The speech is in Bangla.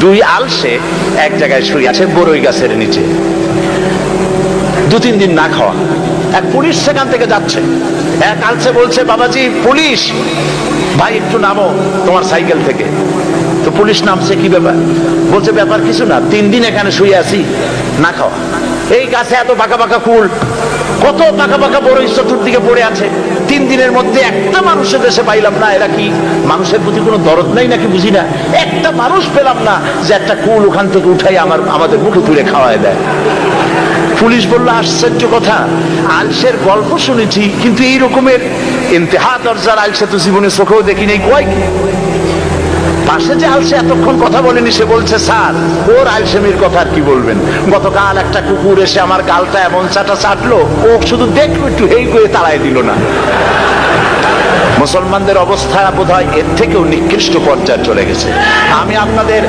দুই আলসে এক জায়গায় শুয়ে আছে বরই গাছের নিচে। দু তিন দিন না খাওয়া। এক পুলিশ সেখান থেকে যাচ্ছে। এক আলসে বলছে, বাবাজি, পুলিশ! ভাই, একটু নামো তোমার সাইকেল থেকে। তো পুলিশ নামছে, কি ব্যাপার? বলছে, ব্যাপার কিছু না, তিন দিন এখানে শুয়ে আছি, না খাওয়া। এই গাছে এত বাঁকা বাঁকা ফুল কত পাকা পাকা বড় চতুর্দিকে পড়ে আছে। তিন দিনের মধ্যে একটা মানুষের দেশে পাইলাম না, এরা কি? মানুষের প্রতি কোনো দরদ নাই নাকি বুঝি না? একটা মানুষ পেলাম না যে একটা কুল ওখান থেকে উঠাই আমার, আমাদের মুখে তুলে খাওয়ায় দেয়। পুলিশ বলল, আশ্চর্য কথা, আলসের গল্প শুনেছি, কিন্তু এই রকমের ইন্তেহা দরজার আলসে তো জীবনে চোখেও দেখিনি। নাই কয় পাশে যে আলসে, এতক্ষণ কথা বলেনি, সে বলছে, স্যার, ওর আলসেমির কথা আর কি বলবেন? গতকাল একটা কুকুর এসে আমার গালটা এমন চাটা চাটলো, ও শুধু দেখল, একটু হেই করে তাড়াই দিল না। মুসলমানদের অবস্থা বোধ হয় এর থেকেও নিকৃষ্ট পর্যায়ে চলে গেছে। আমি আপনাদের